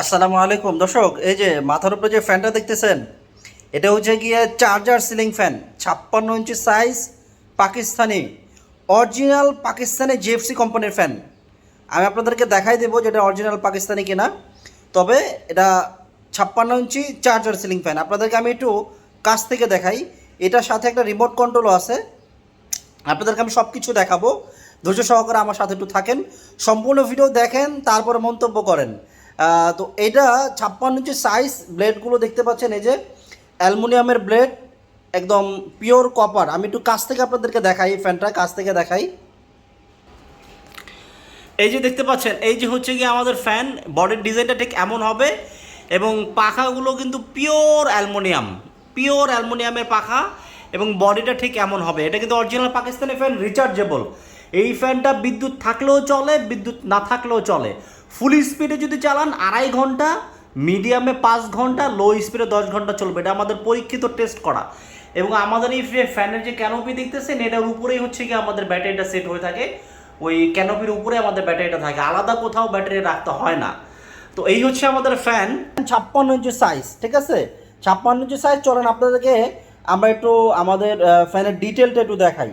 আসসালামু আলাইকুম। দর্শক, এই যে মাথার উপরে যে ফ্যানটা দেখতেছেন, এটা হচ্ছে গিয়ে চার্জার সিলিং ফ্যান ছাপ্পান্ন inch size Pakistani original Pakistani GFC কোম্পানির ফ্যান আমি আপনাদেরকে দেখাই দেবো যেটা অরিজিনাল পাকিস্তানি কিনা, তবে এটা ছাপ্পান্ন ইঞ্চি চার্জার সিলিং ফ্যান আপনাদেরকে আমি একটু কাছ থেকে দেখাই, এটার সাথে একটা রিমোট কন্ট্রোলও আছে। আপনাদেরকে আমি সব কিছু দেখাবো। ধৈর্য সহকারে আমার সাথে একটু থাকেন, সম্পূর্ণ ভিডিও দেখেন, তারপরে মন্তব্য করেন। তো এটা ছাপ্পান্ন ইঞ্চি সাইজ ব্লেডগুলো দেখতে পাচ্ছেন, এই যে অ্যালুমিনিয়ামের ব্লেড একদম পিওর কপার আমি একটু কাছ থেকে আপনাদেরকে দেখাই, এই ফ্যানটা কাছ থেকে দেখাই। এই যে দেখতে পাচ্ছেন, এই যে হচ্ছে গিয়ে আমাদের ফ্যান বডির ডিজাইনটা ঠিক এমন হবে এবং পাখাগুলো কিন্তু পিওর অ্যালুমিনিয়াম পিওর অ্যালুমিনিয়ামের পাখা এবং বডিটা ঠিক এমন হবে। এটা কিন্তু অরিজিনাল পাকিস্তানি ফ্যান রিচার্জেবল এই ফ্যানটা বিদ্যুৎ থাকলেও চলে, বিদ্যুৎ না থাকলেও চলে। ফুল স্পিডে যদি চালান, আড়াই ঘণ্টা মিডিয়ামে পাঁচ ঘণ্টা লো স্পিডে দশ ঘণ্টা চলবে। এটা আমাদের পরীক্ষিত টেস্ট করা। এবং আমাদের এই ফ্যানের যে ক্যানোপি দেখতেছেন, এটার উপরেই হচ্ছে কি আমাদের ব্যাটারিটা সেট হয়ে থাকে। ওই ক্যানোপির উপরে আমাদের ব্যাটারিটা থাকে। আলাদা কোথাও ব্যাটারি রাখতে হয় না। তো এই হচ্ছে আমাদের ফ্যান। ছাপ্পান্ন ইঞ্চি সাইজ ঠিক আছে? ছাপ্পান্ন ইঞ্চি সাইজ চলেন আপনাদেরকে আমরা একটু আমাদের ফ্যানের ডিটেলটা একটু দেখাই।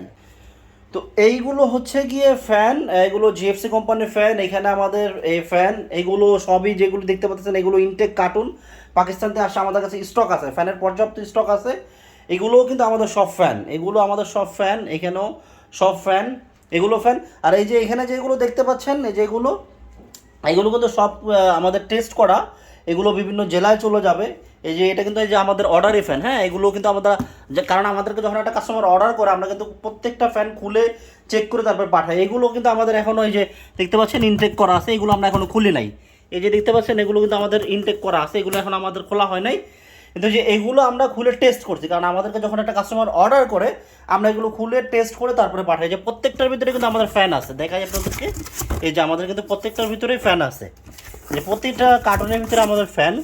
তো এইগুলো হচ্ছে গিয়ে ফ্যান এগুলো জিএফসি কোম্পানির ফ্যান এখানে আমাদের এই ফ্যান এগুলো সবই যেগুলো দেখতে পাচ্ছেন, এগুলো ইনটেক কার্টুন পাকিস্তান থেকে আসে আমাদের কাছে স্টক আছে ফ্যানের পর্যাপ্ত স্টক আছে। এগুলোও কিন্তু আমাদের সব ফ্যান এগুলো আমাদের সব ফ্যান এখানেও সব ফ্যান এগুলো ফ্যান আর এই যে এখানে যেগুলো দেখতে পাচ্ছেন যেগুলো, এগুলো কিন্তু সব আমাদের টেস্ট করা। এগুলো বিভিন্ন জেলায় চলে যাবে। এই যে এটা কিন্তু এই যে আমাদের অর্ডারি ফ্যান হ্যাঁ? এগুলো কিন্তু আমাদের, যে কারণ আমাদেরকে যখন একটা কাস্টমার অর্ডার করে, আমরা কিন্তু প্রত্যেকটা ফ্যান খুলে চেক করে তারপর পাঠাই। এগুলো কিন্তু আমাদের এখনও এই যে দেখতে পাচ্ছেন ইনটেক করা আছে, এগুলো আমরা এখনও খুলি নাই। এই যে দেখতে পাচ্ছেন, এগুলো কিন্তু আমাদের ইনটেক করা আছে, এগুলো এখন আমাদের খোলা হয় নাই। কিন্তু যে এগুলো আমরা খুলে টেস্ট করছি। কারণ আমাদেরকে যখন একটা কাস্টমার অর্ডার করে, আমরা এগুলো খুলে টেস্ট করে তারপরে পাঠাই। যে প্রত্যেকটার ভিতরে কিন্তু আমাদের ফ্যান আছে। দেখাই আপনাদেরকে। এই যে আমাদের কিন্তু প্রত্যেকটার ভিতরে ফ্যান আছে। যে প্রতিটা কার্টুনের ভিতরে আমাদের ফ্যান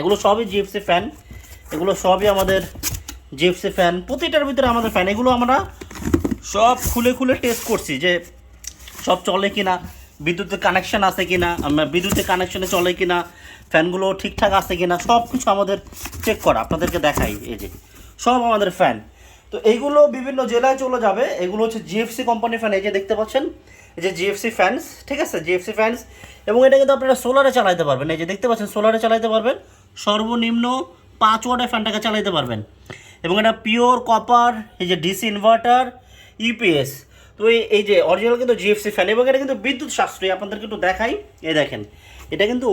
এগুলো সবই জিএফসি ফ্যান এগুলো সবই আমাদের জিএফসি ফ্যান প্রতিটার ভিতরে আমাদের ফ্যান এগুলো আমরা সব খুলে খুলে টেস্ট করছি যে সব চলে কিনা। বিদ্যুতের কানেকশন আছে কিনা আমরা বিদ্যুতের কানেকশনে চলে কিনা, ফ্যানগুলো ঠিকঠাক আছে কিনা সব কিছু আমাদের চেক করা, আপনাদেরকে দেখাই, এই যে, সব আমাদের ফ্যান তো এইগুলো বিভিন্ন জেলায় চলে যাবে, এগুলো হচ্ছে জিএফসি কোম্পানির ফ্যান এই যে দেখতে পাচ্ছেন, এই যে জিএফসি ফ্যানস ঠিক আছে জিএফসি ফ্যানস এবং এটা কিন্তু আপনারা সোলারে চালাতে পারবেন, এই যে দেখতে পাচ্ছেন সোলারে চালাতে পারবেন, সর্বনিম্ন পাঁচ ওয়াটের ফ্যানটাকে চালাতে পারবেন। এবং এটা পিওর কপার এই যে ডিসি ইনভার্টার ইউপিএস তো এই যে অরিজিনাল কিন্তু জিএফসি ফ্যান এবং এটা কিন্তু বিদ্যুৎ সাশ্রয়ী, আপনাদেরকে একটু দেখাই। এই দেখেন, এটা কিন্তু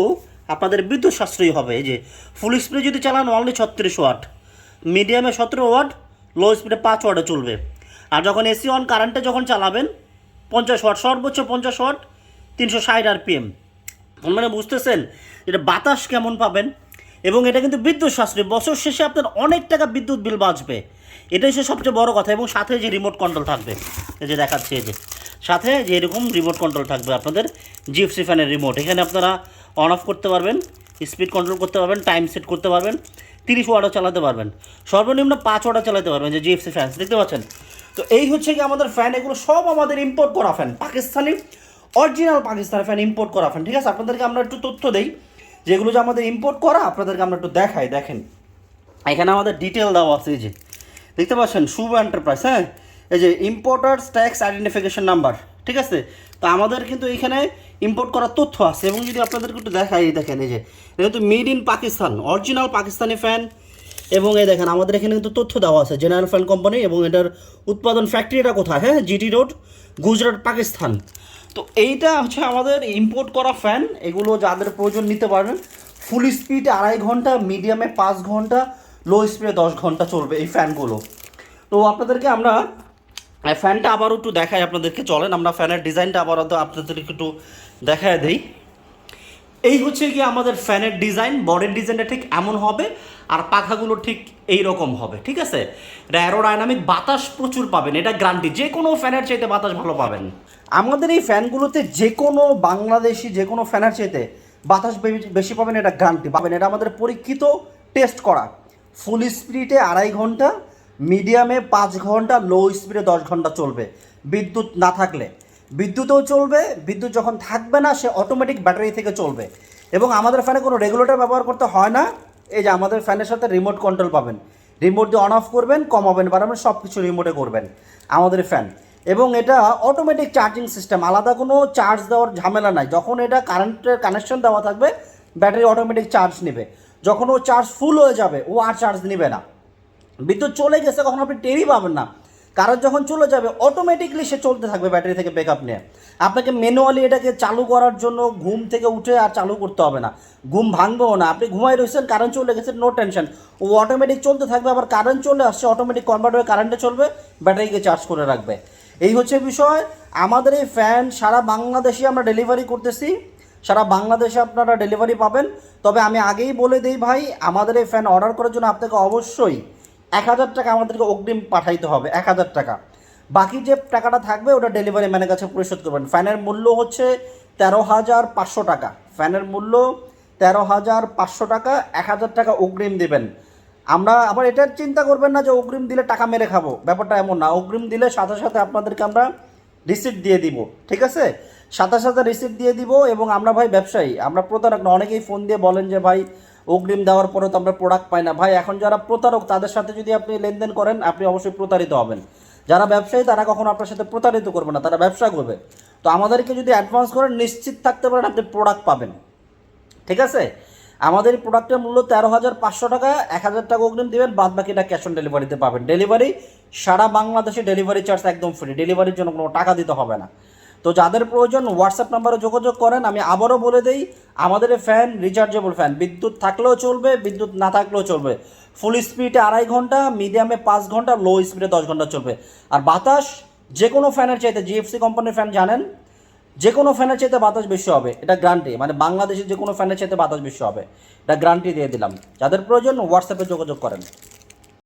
আপনাদের বিদ্যুৎ সাশ্রয়ী হবে। এই যে ফুল স্পিডে যদি চালান অনলি ছত্রিশ ওয়াট মিডিয়ামে সতেরো ওয়াট লো স্পিডে পাঁচ ওয়াটে চলবে। আর যখন এসি অন কারেন্টে যখন চালাবেন, পঞ্চাশ ওয়াট সর্বোচ্চ পঞ্চাশ ওয়াট তিনশো ষাট আর পিএম মানে বুঝতেছেন এটা বাতাস কেমন পাবেন? এবং এটা কিন্তু বিদ্যুৎ সাশ্রয়ী। বছর শেষে আপনার অনেক টাকা বিদ্যুৎ বিল বাঁচবে। এটাই হচ্ছে সবচেয়ে বড় কথা এবং সাথে যে রিমোট কন্ট্রোল থাকবে, এই যে দেখাচ্ছি এই যে। সাথে যে এরকম রিমোট কন্ট্রোল থাকবে আপনাদের জিএফসি ফ্যানের রিমোট এখানে আপনারা অন অফ করতে পারবেন স্পিড কন্ট্রোল করতে পারবেন টাইম সেট করতে পারবেন, তিরিশ ওয়াটও চালাতে পারবেন। সর্বনিম্ন পাঁচ ওয়াটও চালাতে পারবেন যে জিএফসি ফ্যান দেখতে পাচ্ছেন? তো এই হচ্ছে কি আমাদের ফ্যান এগুলো সব আমাদের ইম্পোর্ট করা fan Pakistani original Pakistani fan import করা ফ্যান ঠিক আছে? আপনাদেরকে আমরা একটু তথ্য দেই। যেগুলো যে আমাদের ইম্পোর্ট করা, আপনাদেরকে আমরা একটু দেখাই, দেখেন। এখানে আমাদের ডিটেল দেওয়া আছে, এই যে। দেখতে পাচ্ছেন, শুভ এন্টারপ্রাইজ হ্যাঁ? এই যে ইম্পোর্টার্স ট্যাক্স আইডেন্টিফিকেশন নাম্বার ঠিক আছে? তো আমাদের কিন্তু এখানে ইম্পোর্ট করার তথ্য আছে, এবং যদি আপনাদেরকে একটু দেখাই দেখেন, এই যে। এটা কিন্তু made in Pakistan original Pakistani fan এবং এই দেখেন, আমাদের এখানে কিন্তু তথ্য দেওয়া আছে জেনারেল ফ্যান কোম্পানি এবং এটার উৎপাদন ফ্যাক্টরিটা কোথায় হ্যাঁ? জিটি রোড গুজরাট পাকিস্তান তো এইটা হচ্ছে আমাদের ইম্পোর্ট করা ফ্যান এগুলো যাদের প্রয়োজন নিতে পারবেন। ফুল স্পিডে আড়াই ঘণ্টা মিডিয়ামে পাঁচ ঘণ্টা লো স্পিডে দশ ঘণ্টা চলবে এই ফ্যানগুলো তো আপনাদেরকে আমরা ফ্যানটা আবারও একটু দেখাই আপনাদেরকে, চলেন আমরা ফ্যানের ডিজাইনটা আবারও আপনাদেরকে একটু দেখায় দিই। এই হচ্ছে কি আমাদের ফ্যানের ডিজাইন, বডির ডিজাইনটা ঠিক এমন হবে আর পাখাগুলো ঠিক এই রকম হবে, ঠিক আছে? এটা অ্যারোডাইনামিক বাতাস প্রচুর পাবেন, এটা গ্যারান্টি যে কোনো ফ্যানের চাইতে বাতাস ভালো পাবেন। আমাদের এই ফ্যানগুলোতে যে কোনো বাংলাদেশি, যে কোনো ফ্যানের চাইতে বাতাস বেশি পাবেন, এটা গ্যারান্টি পাবেন। এটা আমাদের পরীক্ষিত টেস্ট করা। ফুল স্পিডে আড়াই ঘণ্টা মিডিয়ামে পাঁচ ঘণ্টা লো স্পিডে দশ ঘণ্টা চলবে। বিদ্যুৎ না থাকলে। বিদ্যুতেও চলবে, বিদ্যুৎ যখন থাকবে না, সে অটোমেটিক ব্যাটারি থেকে চলবে। এবং আমাদের ফ্যানে কোনো রেগুলেটর ব্যবহার করতে হয় না। এই যে আমাদের ফ্যানের সাথে রিমোট কন্ট্রোল পাবেন। রিমোট দিয়ে অন অফ করবেন কমাবেন বাড়াবেন সব কিছু রিমোটে করবেন আমাদের ফ্যান এবং এটা অটোমেটিক চার্জিং সিস্টেম আলাদা কোনো চার্জ দেওয়ার ঝামেলা নাই। যখন এটা কারেন্টের কানেকশন দেওয়া থাকবে ব্যাটারি অটোমেটিক চার্জ নেবে। যখন ও চার্জ ফুল হয়ে যাবে, ও আর চার্জ নেবে না। বিদ্যুৎ চলে গেছে, কখন আপনি টেরই পাবেন না। কারণ যখন চলে যাবে অটোমেটিকলি সে চলতে থাকবে ব্যাটারি থেকে ব্যাকআপ নিয়ে। আপনাকে ম্যানুয়ালি এটাকে চালু করার জন্য ঘুম থেকে উঠে আর চালু করতে হবে না। ঘুম ভাঙবেও না। আপনি ঘুমাই রয়েছেন কারেন্ট চলে গেছে নো টেনশন ও অটোমেটিক চলতে থাকবে, আবার কারেন্ট চলে আসছে অটোমেটিক কনভার্ট হয়ে কারেন্টে চলবে, ব্যাটারিকে চার্জ করে রাখবে। এই হচ্ছে বিষয়। আমাদের এই ফ্যান সারা বাংলাদেশে আমরা ডেলিভারি করতেছি। সারা বাংলাদেশে আপনারা ডেলিভারি পাবেন। তবে আমি আগেই বলে দিই ভাই, আমাদের এই ফ্যান অর্ডার করার জন্য আপনাকে অবশ্যই এক হাজার টাকা আমাদেরকে অগ্রিম পাঠাইতে হবে, এক হাজার টাকা। বাকি যে টাকাটা থাকবে ওটা ডেলিভারি ম্যানের কাছে পরিশোধ করবেন। ফ্যানের মূল্য হচ্ছে তেরো হাজার পাঁচশো টাকা। ফ্যানের মূল্য তেরো হাজার পাঁচশো টাকা, এক হাজার টাকা অগ্রিম দেবেন। আমরা আবার এটা চিন্তা করবেন না যে অগ্রিম দিলে টাকা মেরে খাব। ব্যাপারটা এমন না। অগ্রিম দিলে সাথে সাথে আপনাদেরকে আমরা রিসিপ্ট দিয়ে দিব। ঠিক আছে? সাথে সাথে রিসিপ্ট দিয়ে দিব এবং আমরা ভাই ব্যবসায়ী, আমরা প্রতারক না, অনেকেই ফোন দিয়ে বলেন যে ভাই অগ্রিম দেওয়ার পরে তো আমরা প্রোডাক্ট পাই না। ভাই, এখন যারা প্রতারক, তাদের সাথে যদি আপনি লেনদেন করেন, আপনি অবশ্যই প্রতারিত হবেন। যারা ব্যবসায়ী, তারা কখনো আপনার সাথে প্রতারিত করবে না, তারা ব্যবসা করবে। তো আমাদেরকে যদি অ্যাডভান্স করেন, নিশ্চিত থাকতে পারেন আপনি প্রোডাক্ট পাবেন। ঠিক আছে? আমাদের প্রোডাক্টের মূল্য তেরো হাজার পাঁচশো টাকা, এক হাজার টাকা অগ্রিম দেবেন বাদ বাকিটা ক্যাশ অন ডেলিভারিতে পাবেন। ডেলিভারি সারা বাংলাদেশে ডেলিভারি চার্জ একদম ফ্রি ডেলিভারির জন্য কোনো টাকা দিতে হবে না। তো যাদের প্রয়োজন হোয়াটসঅ্যাপ নাম্বারে যোগাযোগ করেন, আমি আবারও বলে দিই, আমাদের ফ্যান রিচার্জেবল ফ্যান বিদ্যুৎ থাকলেও চলবে, বিদ্যুৎ না থাকলেও চলবে। ফুল স্পিডে আড়াই ঘণ্টা মিডিয়ামে পাঁচ ঘণ্টা লো স্পিডে দশ ঘণ্টা চলবে। আর বাতাস, যে কোনো ফ্যানের চাইতে জিএফসি কোম্পানির ফ্যান জানেন, যে কোনো ফ্যানের চাইতে বাতাস বেশি হবে, এটা গ্যারান্টি মানে বাংলাদেশের যে কোনো ফ্যানের চাইতে বাতাস বেশি হবে, এটা গ্যারান্টি দিয়ে দিলাম। যাদের প্রয়োজন হোয়াটসঅ্যাপে যোগাযোগ করেন।